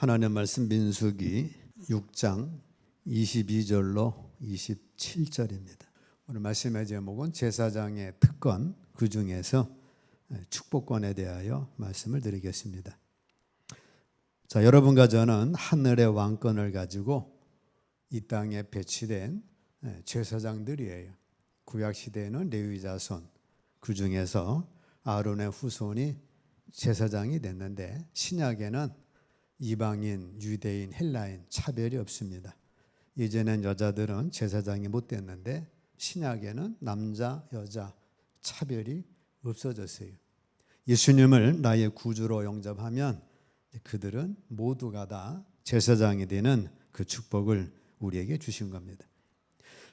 하나님 말씀 민수기 6장 22절로 27절입니다. 오늘 말씀의 제목은 제사장의 특권 그 중에서 축복권에 대하여 말씀을 드리겠습니다. 자, 여러분과 저는 하늘의 왕권을 가지고 이 땅에 배치된 제사장들이에요. 구약 시대에는 레위 자손 그 중에서 아론의 후손이 제사장이 됐는데 신약에는 이방인, 유대인, 헬라인 차별이 없습니다. 이제는 여자들은 제사장이 못 됐는데 신약에는 남자, 여자 차별이 없어졌어요. 예수님을 나의 구주로 영접하면 그들은 모두가 다 제사장이 되는 그 축복을 우리에게 주신 겁니다.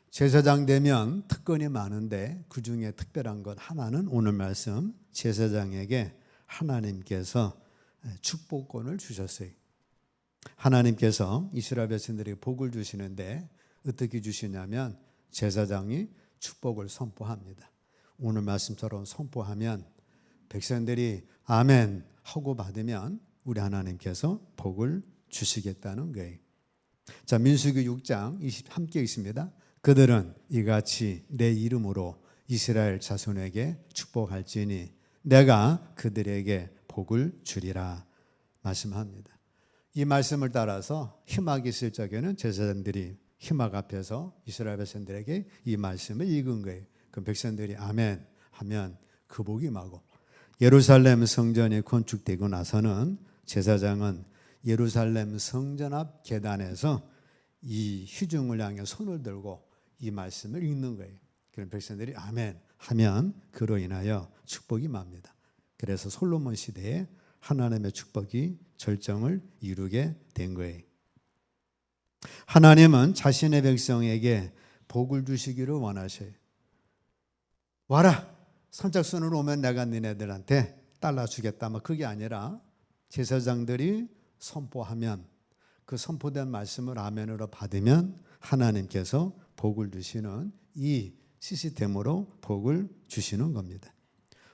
제사장 되면 특권이 많은데 그 중에 특별한 것 하나는 오늘 말씀 제사장에게 하나님께서 축복권을 주셨어요. 하나님께서 이스라엘 백성들에게 복을 주시는데 어떻게 주시냐면 제사장이 축복을 선포합니다. 오늘 말씀처럼 선포하면 백성들이 아멘 하고 받으면 우리 하나님께서 복을 주시겠다는 거예요. 자, 민수기 6장 20 함께 있습니다. 그들은 이같이 내 이름으로 이스라엘 자손에게 축복할지니 내가 그들에게 복을 주리라 말씀합니다. 이 말씀을 따라서 희막이 있을 적에는 제사장들이 희막 앞에서 이스라엘 백성들에게 이 말씀을 읽은 거예요. 그 백성들이 아멘 하면 그 복이 마고 예루살렘 성전이 건축되고 나서는 제사장은 예루살렘 성전 앞 계단에서 이 희중을 향해 손을 들고 이 말씀을 읽는 거예요. 그런 백성들이 아멘 하면 그로 인하여 축복이 맙니다. 그래서 솔로몬 시대에 하나님의 축복이 절정을 이루게 된 거예요. 하나님은 자신의 백성에게 복을 주시기를 원하셔요. 와라! 선착순으로 오면 내가 니네들한테 달라 주겠다. 뭐 그게 아니라 제사장들이 선포하면 그 선포된 말씀을 아멘으로 받으면 하나님께서 복을 주시는 이 시스템으로 복을 주시는 겁니다.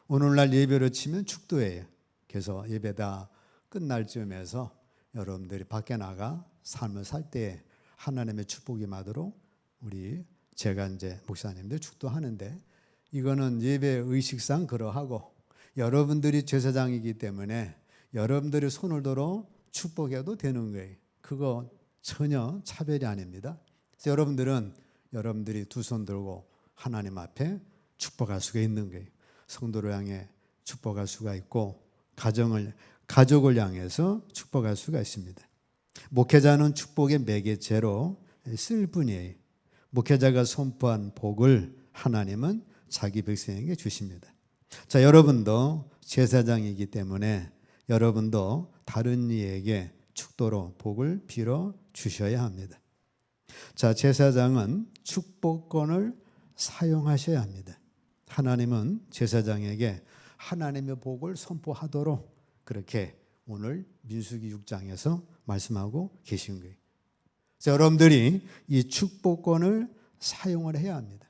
오늘날 예배로 치면 축도예요. 그래서 예배다 끝날 즈음에서 여러분들이 밖에 나가 삶을 살 때 하나님의 축복이 마도록 우리 제가 이제 목사님들 축도하는데 이거는 예배 의식상 그러하고 여러분들이 제사장이기 때문에 여러분들이 손을 들어 축복해도 되는 거예요. 그거 전혀 차별이 아닙니다. 그래서 여러분들은 여러분들이 두 손 들고 하나님 앞에 축복할 수가 있는 거예요. 성도를 향해 축복할 수가 있고 가정을 가족을 향해서 축복할 수가 있습니다. 목회자는 축복의 매개체로 쓸 뿐이에요. 목회자가 선포한 복을 하나님은 자기 백성에게 주십니다. 자, 여러분도 제사장이기 때문에 여러분도 다른 이에게 축도로 복을 빌어 주셔야 합니다. 자, 제사장은 축복권을 사용하셔야 합니다. 하나님은 제사장에게 하나님의 복을 선포하도록 그렇게 오늘 민수기 6장에서 말씀하고 계신 거예요. 여러분들이 이 축복권을 사용을 해야 합니다.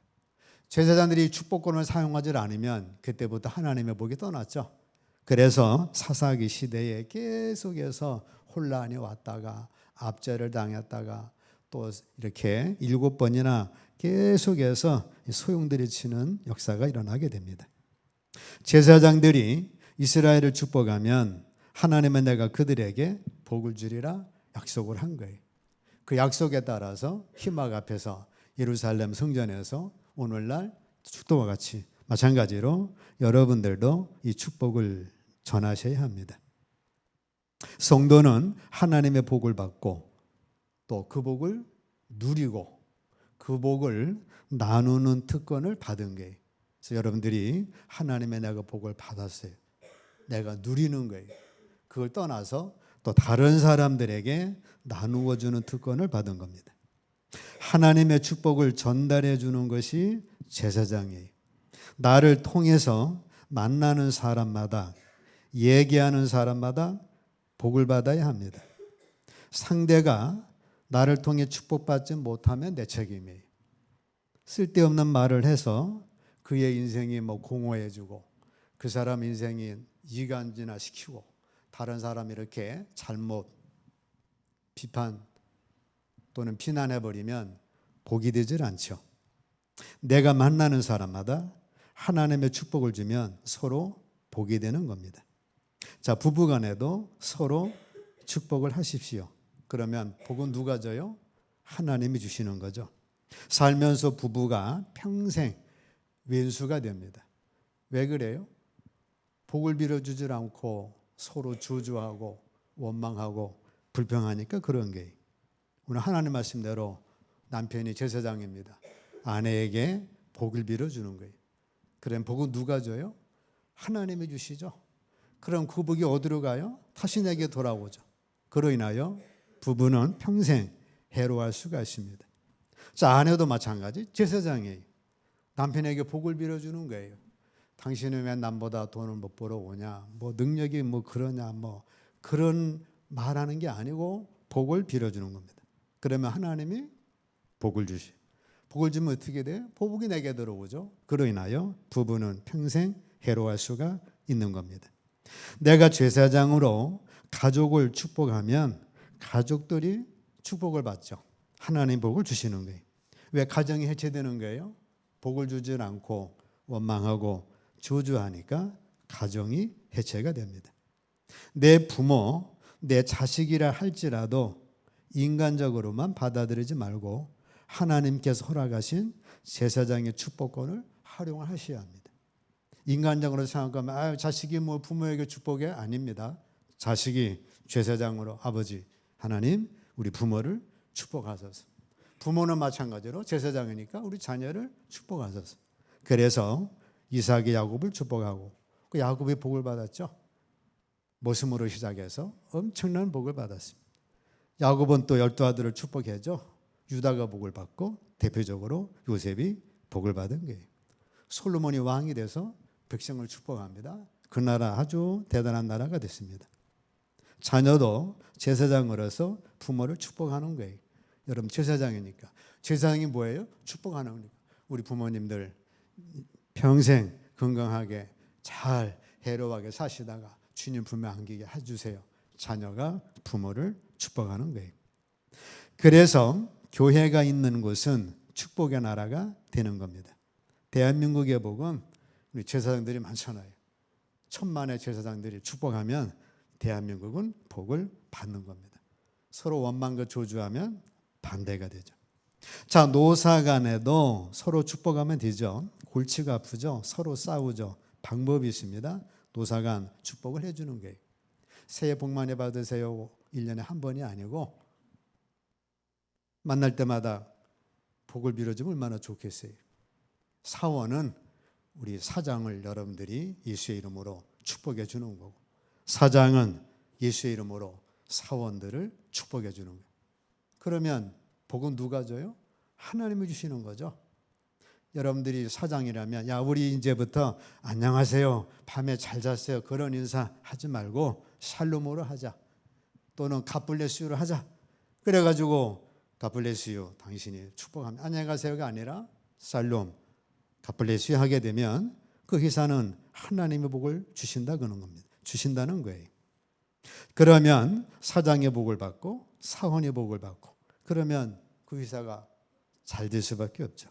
제사장들이 축복권을 사용하지 않으면 그때부터 하나님의 복이 떠났죠. 그래서 사사기 시대에 계속해서 혼란이 왔다가 압제를 당했다가 또 이렇게 일곱 번이나 계속해서 소용들이 치는 역사가 일어나게 됩니다. 제사장들이 이스라엘을 축복하면 하나님은 내가 그들에게 복을 주리라 약속을 한 거예요. 그 약속에 따라서 희막 앞에서 예루살렘 성전에서 오늘날 축도와 같이 마찬가지로 여러분들도 이 축복을 전하셔야 합니다. 성도는 하나님의 복을 받고 또 그 복을 누리고 그 복을 나누는 특권을 받은 거예요. 그래서 여러분들이 하나님의 내가 복을 받았어요. 내가 누리는 거예요. 그걸 떠나서 또 다른 사람들에게 나누어 주는 특권을 받은 겁니다. 하나님의 축복을 전달해 주는 것이 제사장이에요. 나를 통해서 만나는 사람마다 얘기하는 사람마다 복을 받아야 합니다. 상대가 나를 통해 축복받지 못하면 내 책임이에요. 쓸데없는 말을 해서 그의 인생이 뭐 공허해지고 그 사람 인생이 이간질나 시키고 다른 사람이 이렇게 잘못 비판 또는 비난해 버리면 복이 되질 않죠. 내가 만나는 사람마다 하나님의 축복을 주면 서로 복이 되는 겁니다. 자, 부부 간에도 서로 축복을 하십시오. 그러면 복은 누가 줘요? 하나님이 주시는 거죠. 살면서 부부가 평생 왼수가 됩니다. 왜 그래요? 복을 빌어주질 않고 서로 저주하고 원망하고 불평하니까 그런 게 오늘 하나님 말씀대로 남편이 제사장입니다. 아내에게 복을 빌어주는 거예요. 그럼 복은 누가 줘요? 하나님이 주시죠. 그럼 그 복이 어디로 가요? 내게 돌아오죠. 그로 인하여 부부는 평생 해로할 수가 있습니다. 자, 아내도 마찬가지. 제사장이에요. 남편에게 복을 빌어주는 거예요. 당신은 왜 남보다 돈을 못 벌어 오냐? 뭐 능력이 뭐 그러냐? 뭐 그런 말하는 게 아니고 복을 빌어주는 겁니다. 그러면 하나님이 복을 주시. 복을 주면 어떻게 돼? 복이 내게 들어오죠. 그로 인하여 부부는 평생 해로할 수가 있는 겁니다. 내가 제사장으로 가족을 축복하면 가족들이 축복을 받죠. 하나님 복을 주시는 거예요. 왜 가정이 해체되는 거예요? 복을 주질 않고 원망하고 저주하니까 가정이 해체가 됩니다. 내 부모, 내 자식이라 할지라도 인간적으로만 받아들이지 말고 하나님께서 허락하신 제사장의 축복권을 활용하셔야 합니다. 인간적으로 생각하면 아, 자식이 뭐 부모에게 축복이 아닙니다. 자식이 제사장으로 아버지 하나님 우리 부모를 축복하소서. 부모는 마찬가지로 제사장이니까 우리 자녀를 축복하소서. 그래서 이삭이 야곱을 축복하고 그 야곱이 복을 받았죠. 모심으로 시작해서 엄청난 복을 받았습니다. 야곱은 또 열두 아들을 축복해죠. 유다가 복을 받고 대표적으로 요셉이 복을 받은 거예요. 솔로몬이 왕이 돼서 백성을 축복합니다. 그 나라 아주 대단한 나라가 됐습니다. 자녀도 제사장으로서 부모를 축복하는 거예요. 여러분 제사장이니까 제사장이 뭐예요? 축복하는 거니까 우리 부모님들 평생 건강하게 잘 해로하게 사시다가 주님 품에 안기게 해주세요. 자녀가 부모를 축복하는 거예요. 그래서 교회가 있는 곳은 축복의 나라가 되는 겁니다. 대한민국의 복은 우리 제사장들이 많잖아요. 천만의 제사장들이 축복하면 대한민국은 복을 받는 겁니다. 서로 원망과 조주하면 반대가 되죠. 자, 노사 간에도 서로 축복하면 되죠. 골치가 아프죠. 서로 싸우죠. 방법이 있습니다. 노사 간 축복을 해주는 거예요. 새해 복 많이 받으세요. 1년에 한 번이 아니고 만날 때마다 복을 빌어주면 얼마나 좋겠어요. 사원은 우리 사장을 여러분들이 예수의 이름으로 축복해 주는 거고 사장은 예수의 이름으로 사원들을 축복해 주는 거예요. 그러면 복은 누가 줘요? 하나님이 주시는 거죠. 여러분들이 사장이라면 야 우리 이제부터 안녕하세요. 밤에 잘 잤어요. 그런 인사 하지 말고 샬롬으로 하자. 또는 가블레스유로 하자. 그래가지고 가블레스유 당신이 축복하면 안녕하세요가 아니라 살롬 가블레스유 하게 되면 그 회사는 하나님의 복을 주신다. 그런 겁니다. 주신다는 거예요. 그러면 사장의 복을 받고 사원의 복을 받고 그러면 그 회사가 잘 될 수밖에 없죠.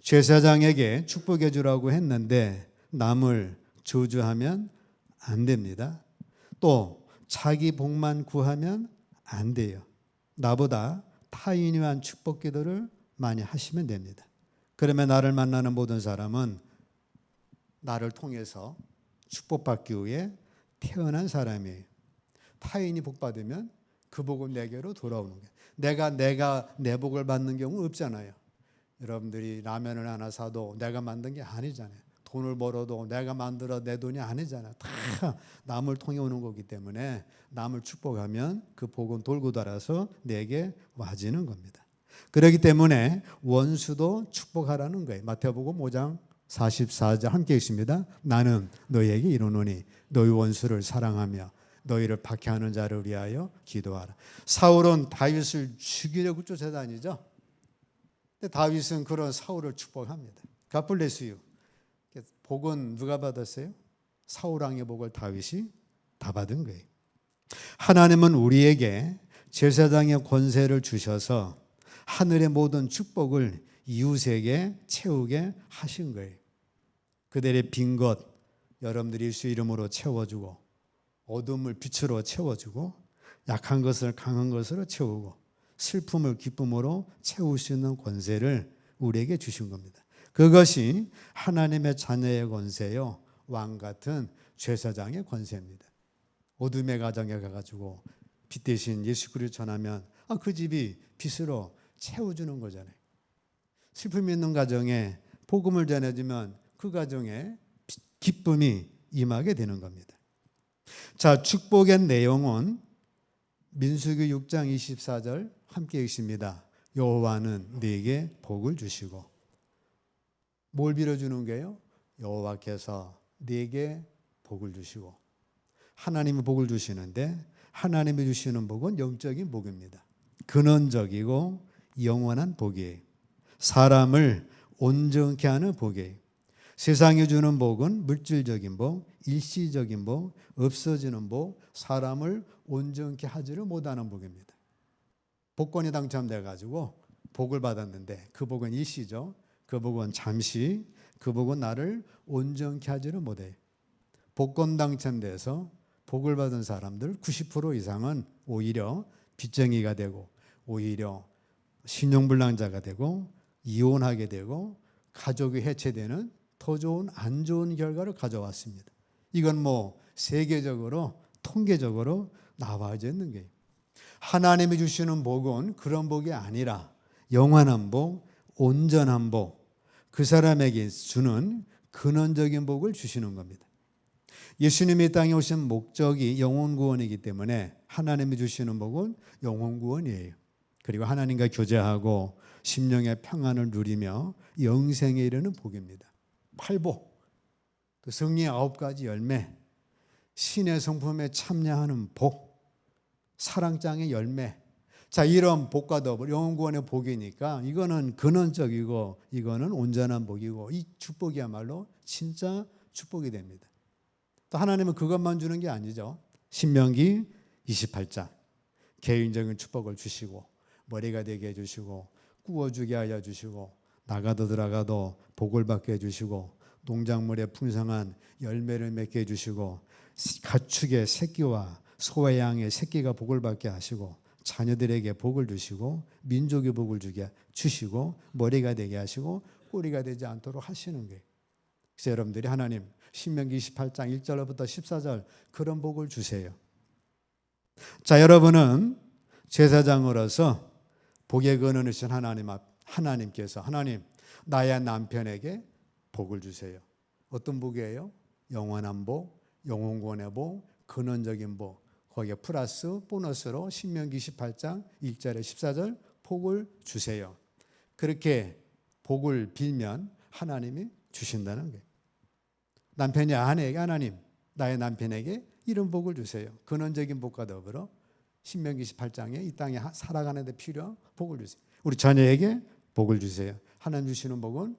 제사장에게 축복해 주라고 했는데 남을 저주하면 안 됩니다. 또 자기 복만 구하면 안 돼요. 나보다 타인이 한 축복 기도를 많이 하시면 됩니다. 그러면 나를 만나는 모든 사람은 나를 통해서 축복받기 위해 태어난 사람이에요. 타인이 복 받으면 그 복은 내게로 돌아오는 거예요. 내가 내가 내 복을 받는 경우 없잖아요. 여러분들이 라면을 하나 사도 내가 만든 게 아니잖아요. 돈을 벌어도 내가 만들어 내 돈이 아니잖아요. 다 남을 통해 오는 거기 때문에 남을 축복하면 그 복은 돌고 돌아서 내게 와지는 겁니다. 그렇기 때문에 원수도 축복하라는 거예요. 마태복음 5장 44절 함께 있습니다. 나는 너희에게 이르노니 너희 원수를 사랑하며 너희를 박해하는 자를 위하여 기도하라. 사울은 다윗을 죽이려고 쫓아다니죠. 근데 다윗은 그런 사울을 축복합니다. 가플레스유. 복은 누가 받았어요? 사울 왕의 복을 다윗이 다 받은 거예요. 하나님은 우리에게 제사장의 권세를 주셔서 하늘의 모든 축복을 이웃에게 채우게 하신 거예요. 그들의 빈 것 여러분들이 예수 이름으로 채워주고 어둠을 빛으로 채워주고 약한 것을 강한 것으로 채우고 슬픔을 기쁨으로 있는 권세를 우리에게 주신 겁니다. 그것이 하나님의 자녀의 권세요. 왕 같은 제사장의 권세입니다. 어둠의 가정에 가가지고 빛 대신 예수 그리스도 전하면 아, 그 집이 빛으로 채워주는 거잖아요. 슬픔 있는 가정에 복음을 전해주면 그 가정에 기쁨이 임하게 되는 겁니다. 자, 축복의 내용은 민수기 6장 24절 함께 읽습니다. 여호와는 네게 복을 주시고 뭘 빌어주는 게요? 여호와께서 네게 복을 주시고 하나님이 복을 주시는데 하나님이 주시는 복은 영적인 복입니다. 근원적이고 영원한 복이에요. 사람을 온전케 하는 복이에요. 세상이 주는 복은 물질적인 복, 일시적인 복, 없어지는 복, 사람을 온전케 하지를 못하는 복입니다. 복권이 당첨돼 가지고 복을 받았는데 그 복은 일시죠. 그 복은 잠시, 그 복은 나를 온전케 하지를 못해. 복권 당첨돼서 복을 받은 사람들 90% 이상은 오히려 빚쟁이가 되고 오히려 신용불량자가 되고 이혼하게 되고 가족이 해체되는 더 좋은 안 좋은 결과를 가져왔습니다. 이건 뭐 세계적으로 통계적으로 나와져 있는 게 하나님이 주시는 복은 그런 복이 아니라 영원한 복, 온전한 복, 그 사람에게 주는 근원적인 복을 주시는 겁니다. 예수님이 땅에 오신 목적이 영혼 구원이기 때문에 하나님이 주시는 복은 영혼 구원이에요. 그리고 하나님과 교제하고 심령의 평안을 누리며 영생에 이르는 복입니다. 팔복, 또 성리의 아홉 가지 열매, 신의 성품에 참여하는 복, 사랑장의 열매. 자, 이런 복과 더불어 영원구원의 복이니까 이거는 근원적이고 이거는 온전한 복이고 이 축복이야말로 진짜 축복이 됩니다. 또 하나님은 그것만 주는 게 아니죠. 신명기 28장 개인적인 축복을 주시고 머리가 되게 해 주시고 구워주게 하여 주시고 나가도 들어가도 복을 받게 해주시고 농작물에 풍성한 열매를 맺게 해주시고 가축의 새끼와 소와 양의 새끼가 복을 받게 하시고 자녀들에게 복을 주시고 민족의 복을 주게 주시고 머리가 되게 하시고 꼬리가 되지 않도록 하시는 거예요. 그래서 여러분들이 하나님 신명기 28장 1절부터 14절 그런 복을 주세요. 자, 여러분은 제사장으로서 복의 근원이신 하나님 앞 하나님께서 하나님 나의 남편에게 복을 주세요. 어떤 복이에요? 영원한 복, 영혼권의 복, 근원적인 복. 거기에 플러스 보너스로 신명기 18장 1절에 14절 복을 주세요. 그렇게 복을 빌면 하나님이 주신다는 거예요. 남편이 아내에게 하나님 나의 남편에게 이런 복을 주세요. 근원적인 복과 더불어 신명기 18장에 이 땅에 살아가는 데 필요한 복을 주세요. 우리 자녀에게 복을 주세요. 하나님 주시는 복은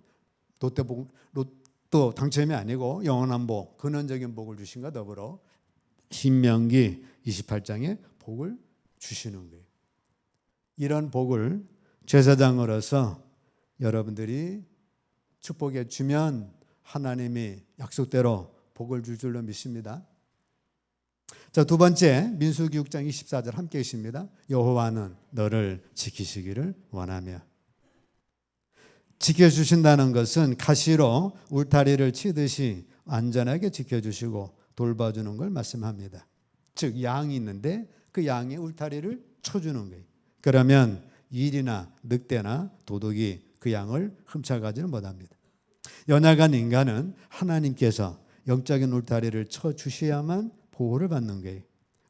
롯데 복, 로또 당첨이 아니고 영원한 복, 근원적인 복을 주신과 더불어 신명기 28장에 복을 주시는 거예요. 이런 복을 제사장으로서 여러분들이 축복해 주면 하나님이 약속대로 복을 줄 줄로 믿습니다. 자, 두 번째 민수기 6장 24절 함께 있습니다. 여호와는 너를 지키시기를 원하며 지켜 주신다는 것은 가시로 울타리를 치듯이 안전하게 지켜 주시고 돌봐주는 걸 말씀합니다. 즉 양이 있는데 그 양의 울타리를 쳐주는 거예요. 그러면 일이나 늑대나 도둑이 그 양을 훔쳐가지는 못합니다. 연약한 인간은 하나님께서 영적인 울타리를 쳐 주셔야만 보호를 받는 거예요.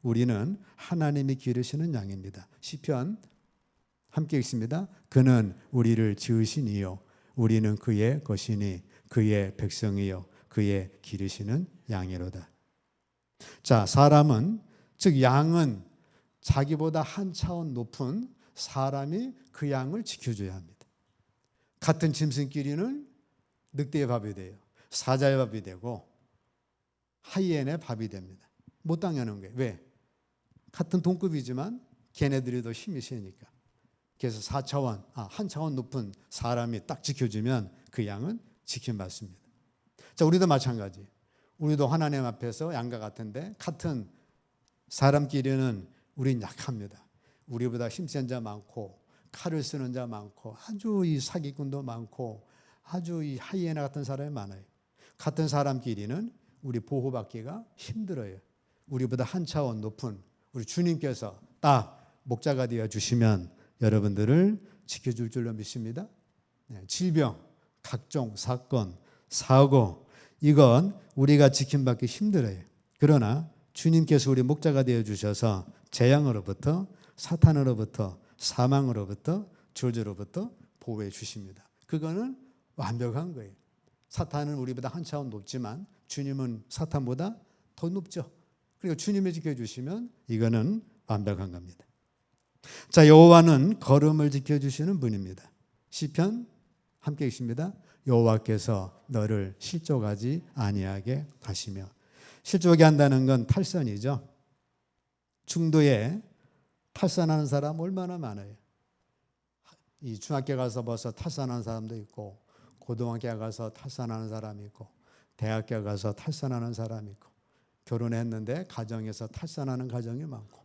우리는 하나님이 기르시는 양입니다. 시편 함께 읽습니다. 그는 우리를 지으신 이요 우리는 그의 것이니 그의 백성이요 그의 기르시는 양이로다. 자, 사람은 즉 양은 자기보다 한 차원 높은 사람이 그 양을 지켜줘야 합니다. 같은 짐승끼리는 늑대의 밥이 돼요. 사자의 밥이 되고 하이엔의 밥이 됩니다. 못 당하는 거예요. 왜? 같은 동급이지만 걔네들이 더 힘이 세니까. 그래서 4차원, 아, 한 차원 높은 사람이 딱 지켜주면 그 양은 지킴받습니다. 자, 우리도 마찬가지. 우리도 하나님 앞에서 양과 같은데 같은 사람끼리는 우린 약합니다. 우리보다 힘센 자 많고 칼을 쓰는 자 많고 아주 이 사기꾼도 많고 아주 이 하이에나 같은 사람이 많아요. 같은 사람끼리는 우리 보호받기가 힘들어요. 우리보다 한 차원 높은 우리 주님께서 딱 목자가 되어 주시면 여러분들을 지켜줄 줄로 믿습니다. 네, 질병, 각종 사건, 사고 이건 우리가 지킴받기 힘들어요. 그러나 주님께서 우리 목자가 되어 주셔서 재앙으로부터 사탄으로부터 사망으로부터 저주로부터 보호해 주십니다. 그거는 완벽한 거예요. 사탄은 우리보다 한 차원 높지만 주님은 사탄보다 더 높죠. 그리고 주님이 지켜주시면 이거는 완벽한 겁니다. 자 여호와는 걸음을 지켜주시는 분입니다. 시편 함께 있습니다. 여호와께서 너를 실족하지 아니하게 하시며 실족이 한다는 건 탈선이죠. 중도에 탈선하는 사람 얼마나 많아요. 이 중학교 가서 벌써 탈선하는 사람도 있고 고등학교 가서 탈선하는 사람이 있고 대학교 가서 탈선하는 사람이 있고 결혼했는데 가정에서 탈선하는 가정이 많고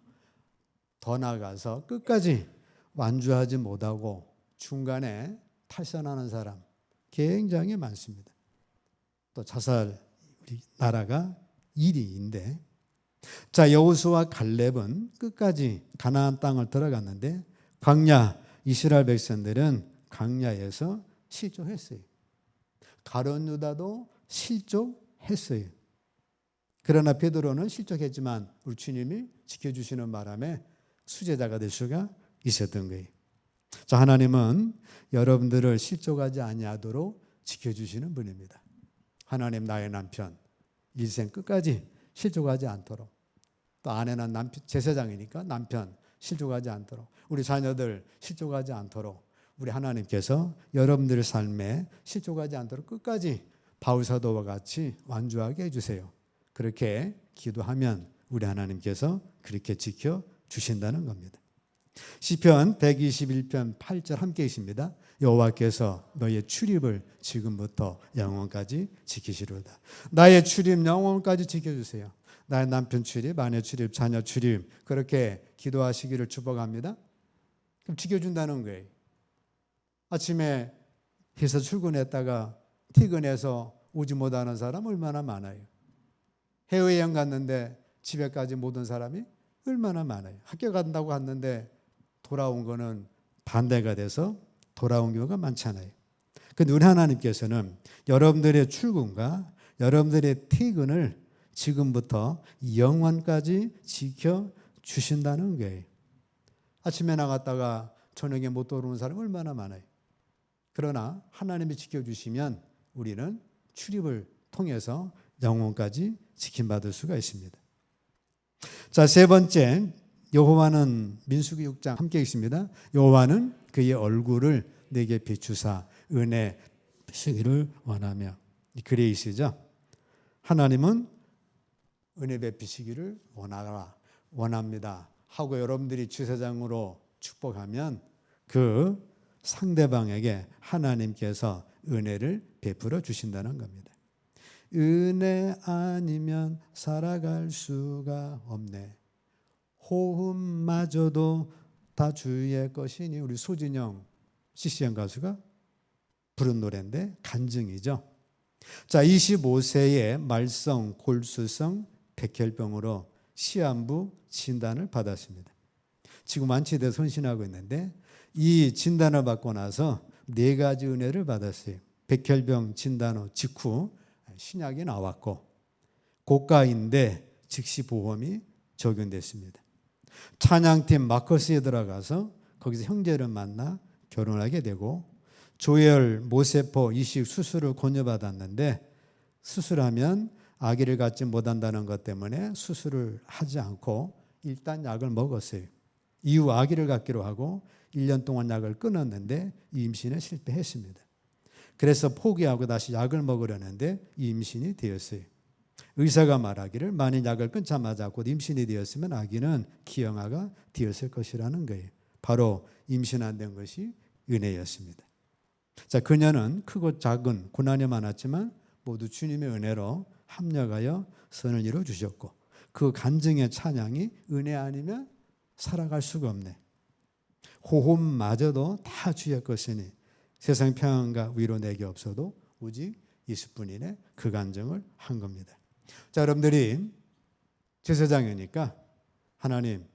더 나아가서 끝까지 완주하지 못하고 중간에 탈선하는 사람 굉장히 많습니다. 또 자살 우리 나라가 1위인데 자 여호수와 갈렙은 끝까지 가나안 땅을 들어갔는데 광야 이스라엘 백성들은 광야에서 실족했어요. 가론 유다도 실족했어요. 그러나 베드로는 실족했지만 우리 주님이 지켜주시는 바람에 수제자가 될 수가 있었던 거예요. 자 하나님은 여러분들을 실족하지 아니하도록 지켜주시는 분입니다. 하나님 나의 남편 일생 끝까지 실족하지 않도록 또 아내는 남편 제사장이니까 남편 실족하지 않도록 우리 자녀들 실족하지 않도록 우리 하나님께서 여러분들의 삶에 실족하지 않도록 끝까지 바울 사도와 같이 완주하게 해주세요. 그렇게 기도하면 우리 하나님께서 그렇게 지켜 주신다는 겁니다. 시편 121편 8절 함께 있습니다. 여호와께서 너의 출입을 지금부터 영원까지 지키시로다. 나의 출입 영원까지 지켜주세요. 나의 남편 출입, 아내 출입, 자녀 출입 그렇게 기도하시기를 축복합니다. 그럼 지켜준다는 거예요. 아침에 회사 출근했다가 퇴근해서 오지 못하는 사람 얼마나 많아요. 해외여행 갔는데 집에까지 못 온 사람이 얼마나 많아요. 학교 간다고 갔는데 돌아온 거는 반대가 돼서 돌아온 경우가 많잖아요. 근데 우리 하나님께서는 여러분들의 출근과 여러분들의 퇴근을 지금부터 영원까지 지켜 주신다는 거예요. 아침에 나갔다가 저녁에 못 돌아오는 사람 얼마나 많아요. 그러나 하나님이 지켜 주시면 우리는 출입을 통해서 영원까지 지킴받을 수가 있습니다. 자, 세 번째, 여호와는 민수기 6장 함께 있습니다. 여호와는 그의 얼굴을 내게 비추사 은혜 베시기를 원하며 그레이스죠. 하나님은 은혜 베푸시기를 원하라 원합니다. 하고 여러분들이 주세장으로 축복하면 그 상대방에게 하나님께서 은혜를 베풀어 주신다는 겁니다. 은혜 아니면 살아갈 수가 없네. 호흡마저도 다 주의 것이니 우리 소진영 CCN 가수가 부른 노래인데 간증이죠. 자, 25세에 말썽, 골수성, 백혈병으로 시한부 진단을 받았습니다. 지금 완치돼 손신하고 있는데 이 진단을 받고 나서 네 가지 은혜를 받았어요. 백혈병 진단 후 직후 신약이 나왔고 고가인데 즉시 보험이 적용됐습니다. 찬양팀 마커스에 들어가서 거기서 형제를 만나 결혼하게 되고 조혈 모세포 이식 수술을 권유받았는데 수술하면 아기를 갖지 못한다는 것 때문에 수술을 하지 않고 일단 약을 먹었어요. 이후 아기를 갖기로 하고 1년 동안 약을 끊었는데 임신에 실패했습니다. 그래서 포기하고 다시 약을 먹으려는데 임신이 되었어요. 의사가 말하기를 만일 약을 끊자마자 곧 임신이 되었으면 아기는 기형아가 되었을 것이라는 거예요. 바로 임신 안 된 것이 은혜였습니다. 자, 그녀는 크고 작은 고난이 많았지만 모두 주님의 은혜로 합력하여 선을 이루어 주셨고 그 간증의 찬양이 은혜 아니면 살아갈 수가 없네. 호흡마저도 다 주의 것이니 세상 평안과 위로 내게 없어도 오직 20분 이내 그 간증을 한 겁니다. 자, 여러분들이 제사장이니까 하나님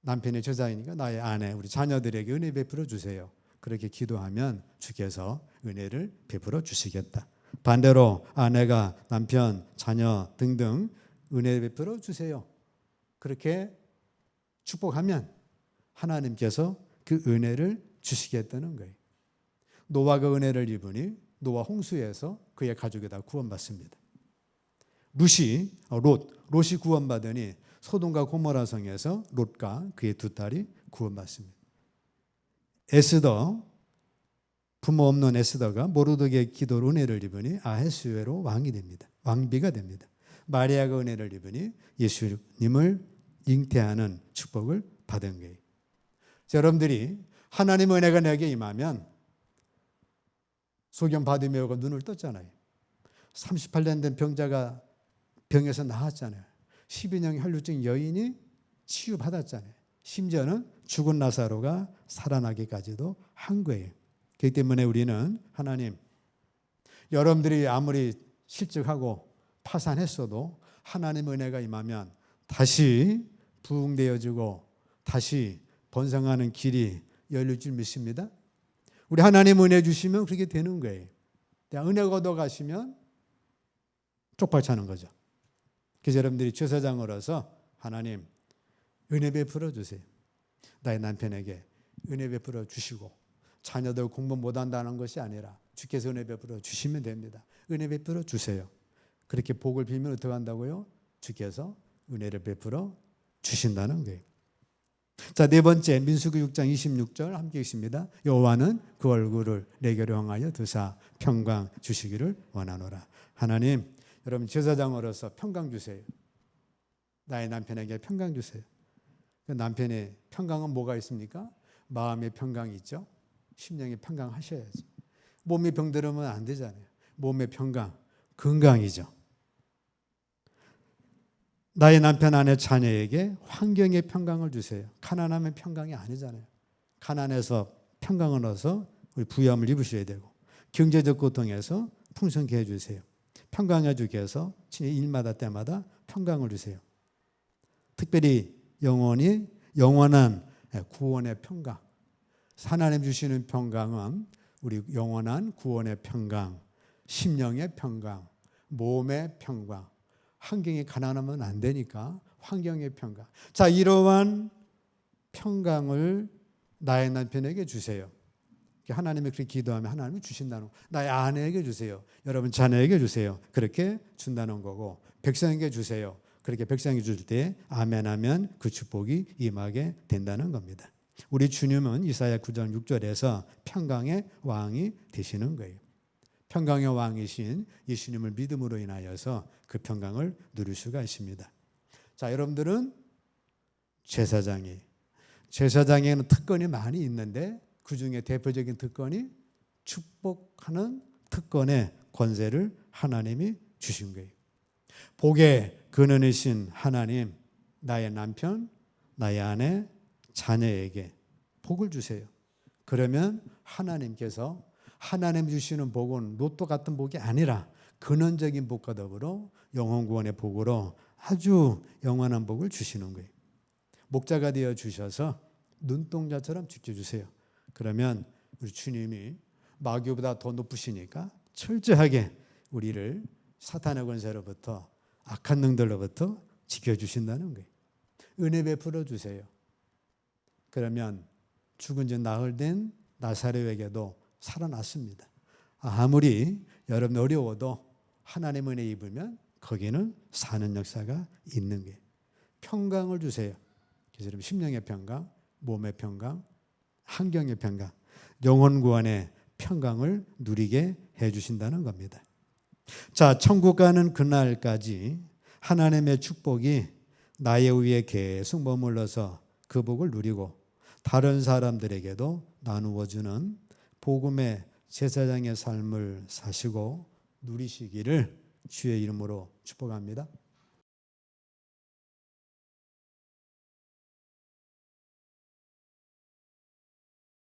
남편의 제자이니까 나의 아내 우리 자녀들에게 은혜 베풀어 주세요. 그렇게 기도하면 주께서 은혜를 베풀어 주시겠다. 반대로 아내가 남편, 자녀 등등 은혜 베풀어 주세요. 그렇게 축복하면 하나님께서 그 은혜를 주시겠다는 거예요. 노아가 은혜를 입으니 노아 홍수에서 그의 가족이 다 구원받습니다. 룻이 어, 롯 롯이 구원받으니 소돔과 고모라 성에서 롯과 그의 두 딸이 구원받습니다. 에스더 부모 없는 에스더가 모르드게 기도로 은혜를 입으니 아헤스웨로 왕이 됩니다. 왕비가 됩니다. 마리아가 은혜를 입으니 예수님을 잉태하는 축복을 받은 거예요. 여러분들이 하나님 은혜가 내게 임하면 소견 받으며가 눈을 떴잖아요. 38년 된 병자가 병에서 나았잖아요. 12년 혈루증 여인이 치유받았잖아요. 심지어는 죽은 나사로가 살아나기까지도 한 거예요. 그렇기 때문에 우리는 하나님 여러분들이 아무리 실직하고 파산했어도 하나님 은혜가 임하면 다시 부흥되어지고 다시 번성하는 길이 열릴 줄 믿습니다. 우리 하나님 은혜 주시면 그렇게 되는 거예요. 은혜 얻어 가시면 쪽팔차는 거죠. 그래서 여러분들이 제사장으로서 하나님 은혜 베풀어 주세요. 나의 남편에게 은혜 베풀어 주시고 자녀들 공부 못한다는 것이 아니라 주께서 은혜 베풀어 주시면 됩니다. 은혜 베풀어 주세요. 그렇게 복을 빌면 어떻게 한다고요? 주께서 은혜를 베풀어 주신다는 거예요. 자, 네 번째 민수기 6장 26절 함께 있습니다. 여호와는 그 얼굴을 내게로 향하여 드사 평강 주시기를 원하노라. 하나님, 여러분 제사장으로서 평강 주세요. 나의 남편에게 평강 주세요. 그 남편의 평강은 뭐가 있습니까? 마음의 평강이 있죠. 심령의 평강 하셔야지. 몸이 병들으면 안 되잖아요. 몸의 평강, 건강이죠. 나의 남편 아내 자녀에게 환경의 평강을 주세요. 가난하면 평강이 아니잖아요. 가난해서 평강을 얻어서 우리 부여함을 입으셔야 되고 경제적 고통에서 풍성케 해주세요. 평강해 주께서 일마다 때마다 평강을 주세요. 특별히 영원히 영원한 구원의 평강. 하나님 주시는 평강은 우리 영원한 구원의 평강, 심령의 평강, 몸의 평강. 환경이 가난하면 안 되니까 환경의 평강. 자, 이러한 평강을 나의 남편에게 주세요. 하나님이 그렇게 기도하면 하나님이 주신다는 거. 나의 아내에게 주세요. 여러분 자녀에게 주세요. 그렇게 준다는 거고 백성에게 주세요. 그렇게 백성이 줄 때 아멘 하면 그 축복이 임하게 된다는 겁니다. 우리 주님은 이사야 9장 6절에서 평강의 왕이 되시는 거예요. 평강의 왕이신 예수님을 믿음으로 인하여서 그 평강을 누릴 수가 있습니다. 자, 여러분들은 제사장이 제사장에는 특권이 많이 있는데 그 중에 대표적인 특권이 축복하는 특권의 권세를 하나님이 주신 거예요. 복의 근원이신 하나님, 나의 남편, 나의 아내, 자녀에게 복을 주세요. 그러면 하나님께서 하나님 주시는 복은 로또 같은 복이 아니라 근원적인 복과 더불어 영원 구원의 복으로 아주 영원한 복을 주시는 거예요. 목자가 되어 주셔서 눈동자처럼 지켜 주세요. 그러면 우리 주님이 마귀보다 더 높으시니까 철저하게 우리를 사탄의 권세로부터 악한 능들로부터 지켜 주신다는 거예요. 은혜 베풀어 주세요. 그러면 죽은 지 나흘 된 나사렛에게도 살아났습니다. 아무리 여러분 어려워도 하나님 은혜 입으면 거기는 사는 역사가 있는 게 평강을 주세요. 그래서 심령의 평강, 몸의 평강, 환경의 평강, 영혼 구원의 평강을 누리게 해 주신다는 겁니다. 자, 천국 가는 그날까지 하나님의 축복이 나의 위에 계속 머물러서 그 복을 누리고 다른 사람들에게도 나누어 주는 복음의 제사장의 삶을 사시고 누리시기를 주의 이름으로 축복합니다.